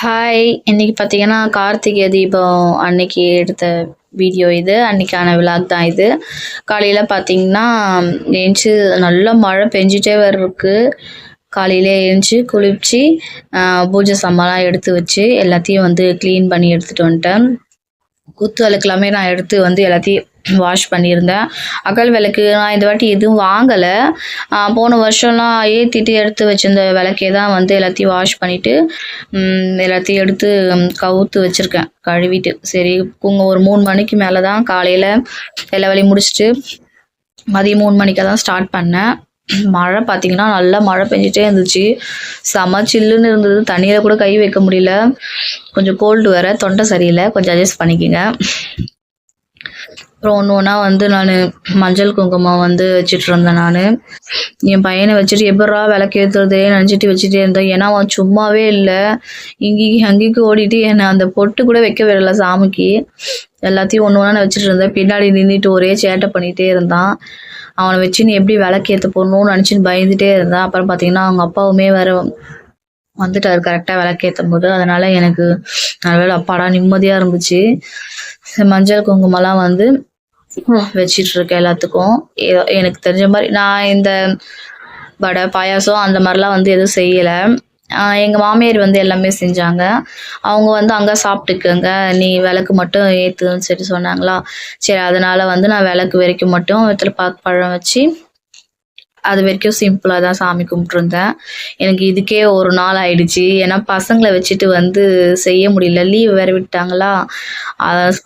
Hi இன்னைக்கு பார்த்தீங்கன்னா கார்த்திகை தீபம் அன்னைக்கு எடுத்த வீடியோ இது. அன்னைக்கான விழாக் தான் இது. காலையில் பார்த்தீங்கன்னா எழுந்துச்சு நல்ல மழை பெஞ்சிட்டே வர்றதுக்கு காலையில் எழுந்துச்சு குளிச்சு பூஜை சாமான்லாம் எடுத்து வச்சு எல்லாத்தையும் வந்து க்ளீன் பண்ணி எடுத்துகிட்டு வந்துட்டேன். குத்து விளக்கு நான் எடுத்து வந்து எல்லாத்தையும் வாஷ் பண்ணியிருந்தேன். அகல் விளக்கு நான் இந்த வாட்டி எதுவும் வாங்கலை. போன வருஷம்லாம் ஏற்றிட்டு எடுத்து வச்சிருந்த விளக்கே தான் வந்து எல்லாத்தையும் வாஷ் பண்ணிவிட்டு எல்லாத்தையும் எடுத்து கவுத்து வச்சுருக்கேன். கழுவிட்டு. சரி குங்க ஒரு மூணு மணிக்கு மேலே தான் காலையில் எல்லா வேலையும் முடிச்சுட்டு மதியம் மூணு மணிக்கு தான் ஸ்டார்ட் பண்ணேன். மழை பார்த்தீங்கன்னா நல்லா மழை பெஞ்சிட்டே இருந்துச்சு. செம சில்லுன்னு இருந்தது. தண்ணியில் கூட கை வைக்க முடியல. கொஞ்சம் கோல்டு வேற. தொண்டை சரியில்லை. கொஞ்சம் அட்ஜஸ்ட் பண்ணிக்கோங்க. அப்புறம் ஒன்று ஒன்றா வந்து நான் மஞ்சள் குங்குமம் வந்து வச்சுட்டு இருந்தேன் நான். என் பையனை வச்சுட்டு எப்படா விளக்கேற்றுறதே நினச்சிட்டு வச்சுட்டே இருந்தேன். ஏன்னா அவன் சும்மாவே இல்லை. இங்கேயும் அங்கேயும் ஓடிட்டு என்னை அந்த பொட்டு கூட வைக்க விடல சாமிக்கு. எல்லாத்தையும் ஒன்று ஒன்றா நான் வச்சுட்டு இருந்தேன். பின்னாடி நின்றுட்டு ஒரே சேட்டை பண்ணிகிட்டே இருந்தான். அவனை வச்சு நீ எப்படி விளக்கேற்ற போடணும்னு நினச்சின்னு பயந்துட்டே இருந்தான். அப்புறம் பார்த்தீங்கன்னா அவங்க அப்பாவுமே வேற வந்துட்டார் கரெக்டாக விளக்கேற்றும் போது. அதனால எனக்கு நல்லவேளை அப்பாடா நிம்மதியாக இருந்துச்சு. மஞ்சள் குங்குமம்லாம் வந்து வச்சிட்டு இருக்கேன் எல்லாத்துக்கும். ஏதோ எனக்கு தெரிஞ்ச மாதிரி நான் இந்த வடை பாயாசம் அந்த மாதிரிலாம் வந்து எதுவும் செய்யலை. எங்கள் மாமியார் வந்து எல்லாமே செஞ்சாங்க. அவங்க வந்து அங்கே சாப்பிட்டுக்கங்க நீ விளக்கு மட்டும் ஏற்றுன்னு சொல்லிட்டு சொன்னாங்களா. சரி அதனால வந்து நான் விளக்கு வரைக்கும் மட்டும் வெத்தலை பாக்கு பழம் வச்சு அது வரைக்கும் சிம்பிளாக தான் சாமி கும்பிட்ருந்தேன் எனக்கு இதுக்கே ஒரு நாள் ஆயிடுச்சு. ஏன்னா பசங்களை வச்சுட்டு வந்து செய்ய முடியல. லீவ் வேறு விட்டாங்களா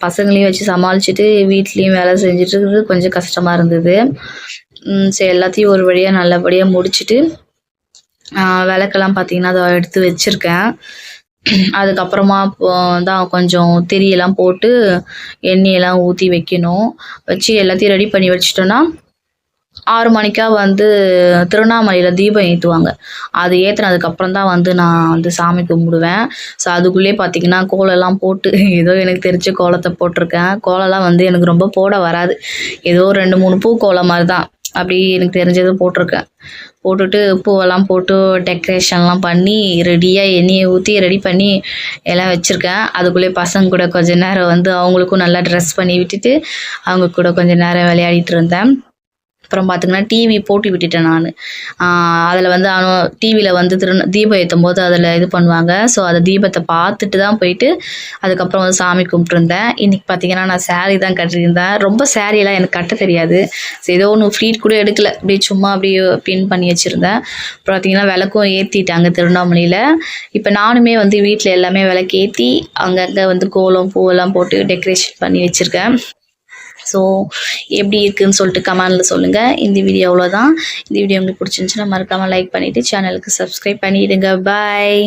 பசங்களையும் வச்சு சமாளிச்சுட்டு வீட்லேயும் வேலை செஞ்சுட்டு இருக்கிறது கொஞ்சம் கஷ்டமாக இருந்தது. சரி எல்லாத்தையும் ஒரு வழியாக நல்லபடியாக முடிச்சுட்டு விளக்கெல்லாம் பார்த்தீங்கன்னா அதை எடுத்து வச்சுருக்கேன். அதுக்கப்புறமா தான் கொஞ்சம் திரியெல்லாம் போட்டு எண்ணெயெல்லாம் ஊற்றி வைக்கணும். வச்சு எல்லாத்தையும் ரெடி பண்ணி வச்சிட்டோன்னா ஆறு மணிக்கா வந்து திருவண்ணாமலையில் தீபம் ஏற்றுவாங்க அது ஏற்றுனதுக்கப்புறம் தான் வந்து நான் வந்து சாமி கும்பிடுவேன். ஸோ அதுக்குள்ளேயே பார்த்தீங்கன்னா கோலம்லாம் போட்டு ஏதோ எனக்கு தெரிஞ்ச கோலத்தை போட்டிருக்கேன். கோலம்லாம் வந்து எனக்கு ரொம்ப போட வராது. ஏதோ ரெண்டு மூணு பூ கோலம் மாதிரி தான். அப்படி எனக்கு தெரிஞ்சது போட்டிருக்கேன். போட்டுட்டு பூவெல்லாம் போட்டு டெக்கரேஷன்லாம் பண்ணி ரெடியாக எண்ணெயை ஊற்றி ரெடி பண்ணி எல்லாம் வச்சுருக்கேன். அதுக்குள்ளே பசங்க கூட கொஞ்சம் நேரம் வந்து அவங்களுக்கும் நல்லா ட்ரெஸ் பண்ணி விட்டுட்டு அவங்க கூட கொஞ்ச நேரம் விளையாடிட்டு இருந்தேன். அப்புறம் பார்த்திங்கன்னா டிவி போட்டு விட்டுட்டேன் நான். அதில் வந்து அவன் டிவியில் வந்து திரு தீபம் ஏற்றும் போது அதில் இது பண்ணுவாங்க. ஸோ அந்த தீபத்தை பார்த்துட்டு தான் போயிட்டு அதுக்கப்புறம் வந்து சாமி கும்பிட்டுருந்தேன். இன்றைக்கி பார்த்தீங்கன்னா நான் saree தான் கட்டியிருந்தேன். ரொம்ப saree எல்லாம் எனக்கு கட்ட தெரியாது. ஏதோ ஒன்று ஃப்ளீட் கூட எடுக்கல. அப்படியே சும்மா அப்படியே பின் பண்ணி வச்சுருந்தேன். அப்புறம் பார்த்தீங்கன்னா விளக்கும் ஏற்றிட்டாங்க திருவண்ணாமலையில். இப்போ நானுமே வந்து வீட்டில் எல்லாமே விளக்கு ஏற்றி அங்கங்கே வந்து கோலம் பூவெல்லாம் போட்டு டெக்கரேஷன் பண்ணி வச்சுருக்கேன். ஸோ எப்படி இருக்குன்னு சொல்லிட்டு கமெண்டில் சொல்லுங்கள் இந்த வீடியோ அவ்வளோதான் இந்த வீடியோ உங்களுக்கு பிடிச்சிருந்துச்சுன்னா மறக்காமல் லைக் பண்ணிவிட்டு சேனலுக்கு சப்ஸ்கிரைப் பண்ணிவிடுங்க பாய்